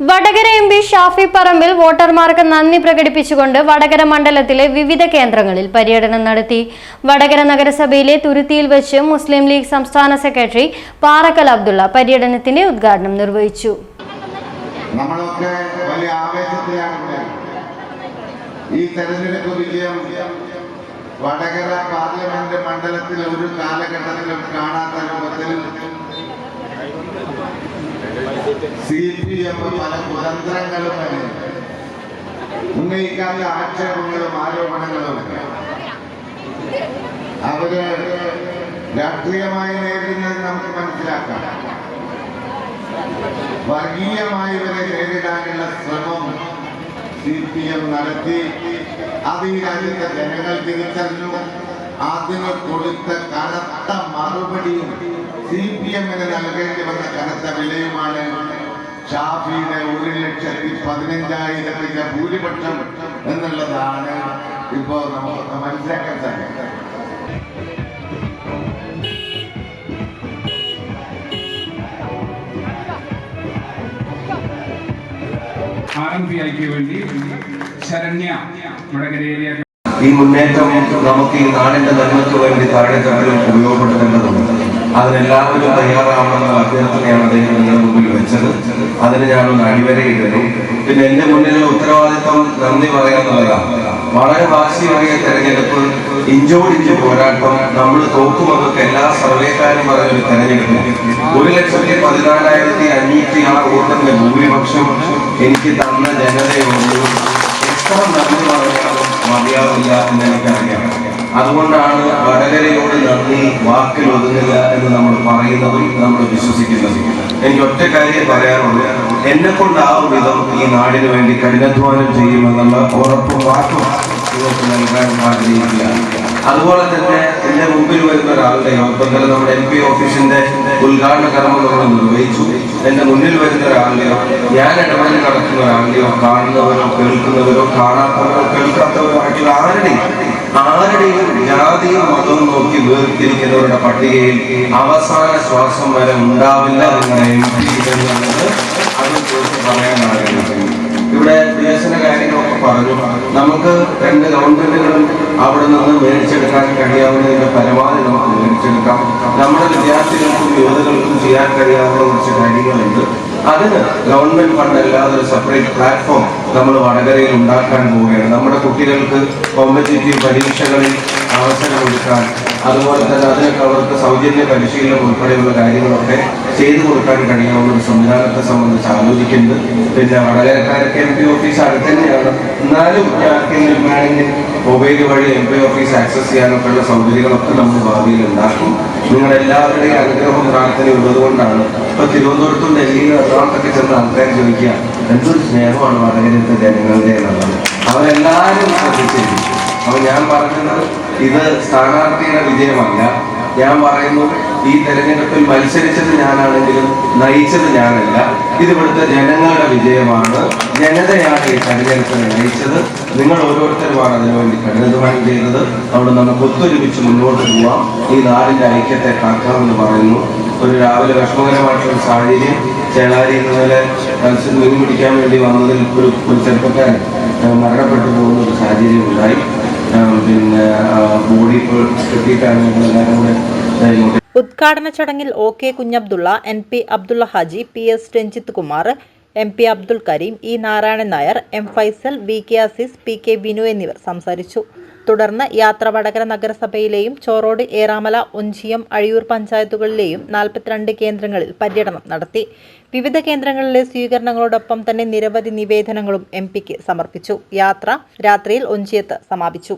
Vadakara M P Shafi Parambil വോട്ടർമാർക്ക് നന്ദി പ്രകടിപ്പിച്ചുകൊണ്ട് വടകര മണ്ഡലത്തിലെ വിവിധ കേന്ദ്രങ്ങളിൽ പര്യടനം നടത്തി. വടകര നഗരസഭയിലെ തുരുത്തിയിൽ വെച്ച് മുസ്ലിം ലീഗ് സംസ്ഥാന സെക്രട്ടറി പാറക്കൽ അബ്ദുള്ള പര്യടനത്തിന്റെ ഉദ്ഘാടനം നിർവഹിച്ചു. നമ്മളൊക്കെ വലിയ ആവേശത്തിലാണ്. ഈ വിജയം വടകര പാർലമെന്റ് മണ്ഡലത്തിൽ ഒരു കാലഘട്ടത്തിലും കാണാത്ത രൂപത്തിൽ സി പി എം പല കുതന്ത്രങ്ങളും ഉന്നയിക്കാത്ത ആക്ഷേപങ്ങളും ആരോപണങ്ങളും. അവർ രാഷ്ട്രീയമായി നേരിടുന്നത് നമുക്ക് മനസ്സിലാക്കാം. വർഗീയമായി ഇവരെ നേരിടാനുള്ള ശ്രമം സി പി എം നടത്തി. അത് ഈ രാജ്യത്തെ ജനങ്ങൾ തിരിച്ചറിഞ്ഞു. അതിന് കൊടുത്ത കനത്ത മറുപടിയും സി പി എമ്മിന് നൽകേണ്ടി വന്ന കനത്ത വിലയുമാണ് ഷാഫിയുടെ ഒരു ലക്ഷത്തി പതിനഞ്ചായിരത്തിന്റെ ഭൂരിപക്ഷം എന്നുള്ളതാണ് ഇപ്പോ നമുക്ക് മനസ്സിലാക്കാൻ സാധിക്കുന്നത്. ആർ എം പി ഐക്ക് വേണ്ടി ശരണ്യ വടകര ഏരിയ ഈ മുന്നേറ്റം നമുക്ക് ഈ നാടിന്റെ നന്മയ്ക്ക് വേണ്ടി താഴെ താഴെത്തട്ടിലും ഉപയോഗപ്പെടുത്തേണ്ടതുണ്ട്. അതിനെല്ലാവരും തയ്യാറാവണമെന്ന അഭ്യർത്ഥനയാണ് അദ്ദേഹം നിങ്ങളുടെ മുമ്പിൽ വെച്ചത്. അതിന് ഞാനൊന്ന് അടിവരയിടുന്നു പിന്നെ എന്റെ മുന്നിലുള്ള ഉത്തരവാദിത്വം നന്ദി പറയാന്നുള്ളതാണ് വളരെ വാശിയേറിയ തെരഞ്ഞെടുപ്പ് ഇഞ്ചോടിഞ്ച് പോരാട്ടം നമ്മൾ തോക്കുമെന്നൊക്കെ എല്ലാ സർവേക്കാരും പറഞ്ഞൊരു തെരഞ്ഞെടുപ്പ്. ഒരു ലക്ഷത്തി പതിനാലായിരത്തി അഞ്ഞൂറ്റി ആറ് വോട്ടിന്റെ ഭൂരിപക്ഷം എനിക്ക് തന്ന ജനതയുള്ളൂ എത്ര നന്ദി പറഞ്ഞാലും മതിയാവില്ല എന്ന് എനിക്കറിയാം അതുകൊണ്ടാണ് വടകരയോട് നന്ദി വാക്കിൽ പറയുന്നതും നമ്മൾ വിശ്വസിക്കുന്നത്. എനിക്ക് ഒറ്റ കാര്യം പറയാനുള്ളൂ. എന്നെ കൊണ്ടാവും വിധം ഈ നാടിന് വേണ്ടി കഠിനാധ്വാനം ചെയ്യുമെന്നുള്ള ഉറപ്പും വാക്കും നൽകാൻ ആഗ്രഹിക്കുകയാണ് അതുപോലെ തന്നെ എന്റെ മുമ്പിൽ വരുന്ന ഒരാളുടെ യോഗം നമ്മുടെ എം പി ഓഫീസിന്റെ ഉദ്ഘാടന കർമ്മം നമ്മൾ നിർവഹിച്ചു. എന്റെ മുന്നിൽ വരുന്ന ഒരാളുടെയോ ഞാൻ ഇടപെടൽ നടത്തുന്ന ഒരാളുടെയോ കാണുന്നവരോ കേൾക്കുന്നവരോ കാണാത്തവരോ കേൾക്കാത്തവരോ ആയിട്ടുള്ള ആരുടെയും ആരുടെയും ജാതിയും മതവും നോക്കി വേർതിരിക്കുന്നവരുടെ പട്ടികയിൽ അവസാന ശ്വാസം വരെ ഉണ്ടാവില്ല ഇവിടെ വികസന കാര്യങ്ങളൊക്കെ പറഞ്ഞു. നമുക്ക് രണ്ട് ഗവൺമെന്റുകളും അവിടെ നിന്ന് മേടിച്ചെടുക്കാൻ കഴിയാവുന്നതിന്റെ പരമാവധി നമുക്ക് മേടിച്ചെടുക്കാം. നമ്മുടെ വിദ്യാർത്ഥികൾക്കും യുവതകൾക്കും ചെയ്യാൻ കഴിയാവുന്ന കുറച്ച് കാര്യങ്ങളുണ്ട് അതിന് ഗവൺമെന്റ് ഫണ്ട് അല്ലാതെ ഒരു സെപ്പറേറ്റ് പ്ലാറ്റ്ഫോം നമ്മൾ വടകരയിൽ ഉണ്ടാക്കാൻ പോവുകയാണ്. നമ്മുടെ കുട്ടികൾക്ക് കോമ്പറ്റേറ്റീവ് പരീക്ഷകളിൽ അവസരം കൊടുക്കാൻ അതുപോലെ തന്നെ അതിനൊക്കെ അവർക്ക് സൗജന്യ പരിശീലനം ഉൾപ്പെടെയുള്ള കാര്യങ്ങളൊക്കെ ചെയ്തു കൊടുക്കാൻ കഴിയാവുന്ന ഒരു സംവിധാനത്തെ സംബന്ധിച്ച് ആലോചിക്കുന്നത് പിന്നെ വടകരക്കാരൊക്കെ എം പി ഓഫീസ് അടുത്ത് തന്നെയാണ് എന്നാലും ആർക്കെങ്കിലും മൊബൈൽ വഴി എം പി ഓഫീസ് ആക്സസ് ചെയ്യാനൊക്കെ ഉള്ള സൗകര്യങ്ങളൊക്കെ നമ്മൾ ഭാവിയിൽ ഉണ്ടാക്കും. നിങ്ങളെല്ലാവരുടെയും അനുഗ്രഹം പ്രാർത്ഥന ഉള്ളതുകൊണ്ടാണ് ഇപ്പൊ തിരുവനന്തപുരത്തും ഡൽഹിയിലും എറണാകുളത്തൊക്കെ ചെന്ന് ആൾക്കാർ ചോദിക്കുക എന്തൊരു സ്നേഹമാണ് വടകരത്തെ ജനങ്ങളുടെ എന്നുള്ളത് അവരെല്ലാവരും ശ്രദ്ധിച്ചിരിക്കും. അപ്പൊ ഞാൻ പറയുന്നത് ഇത് സ്ഥാനാർത്ഥിയുടെ വിജയമല്ല. ഞാൻ പറയുന്നു ഈ തെരഞ്ഞെടുപ്പിൽ മത്സരിച്ചത് ഞാനാണെങ്കിലും നയിച്ചത് ഞാനല്ല. ഇത് ഇവിടുത്തെ ജനങ്ങളുടെ വിജയമാണ്. ജനതയാണ് ഈ തെരഞ്ഞെടുപ്പിനെ നയിച്ചത്. നിങ്ങൾ ഓരോരുത്തരുമാണ് അതിനുവേണ്ടി കഠിനധ്വാനം ചെയ്തത്. അവിടെ നമുക്ക് ഒത്തൊരുമിച്ച് മുന്നോട്ട് പോവാം. ഈ നാടിന്റെ ഐക്യത്തെ കാക്കാമെന്ന് പറയുന്നു. ഒരു രാവിലെ വിഷമകരമായിട്ടുള്ള സാഹചര്യം. ചേളാരി ഇന്നലെ മത്സ്യം മീൻ പിടിക്കാൻ വേണ്ടി വന്നതിൽ ഒരു ചെറുപ്പക്കാരൻ മരണപ്പെട്ടു പോകുന്ന ഒരു സാഹചര്യം ഉണ്ടായി. പിന്നെ ബോഡി ഇങ്ങോട്ട് ഉദ്ഘാടന ചടങ്ങിൽ O K Kunhabdulla N P Abdulla Haji P S Ranjith Kumar M P Abdul Karim E Narayanan Nair M Faisal V K Aziz P K Binu എന്നിവർ സംസാരിച്ചു. തുടർന്ന് യാത്ര വടകര നഗരസഭയിലെയും ചോറോട് ഏറാമല ഒഞ്ചിയം അഴിയൂർ പഞ്ചായത്തുകളിലെയും നാൽപ്പത്തിരണ്ട് കേന്ദ്രങ്ങളിൽ പര്യടനം നടത്തി. വിവിധ കേന്ദ്രങ്ങളിലെ സ്വീകരണങ്ങളോടൊപ്പം തന്നെ നിരവധി നിവേദനങ്ങളും എം പിക്ക് സമർപ്പിച്ചു. യാത്ര രാത്രിയിൽ ഒഞ്ചിയത്ത് സമാപിച്ചു.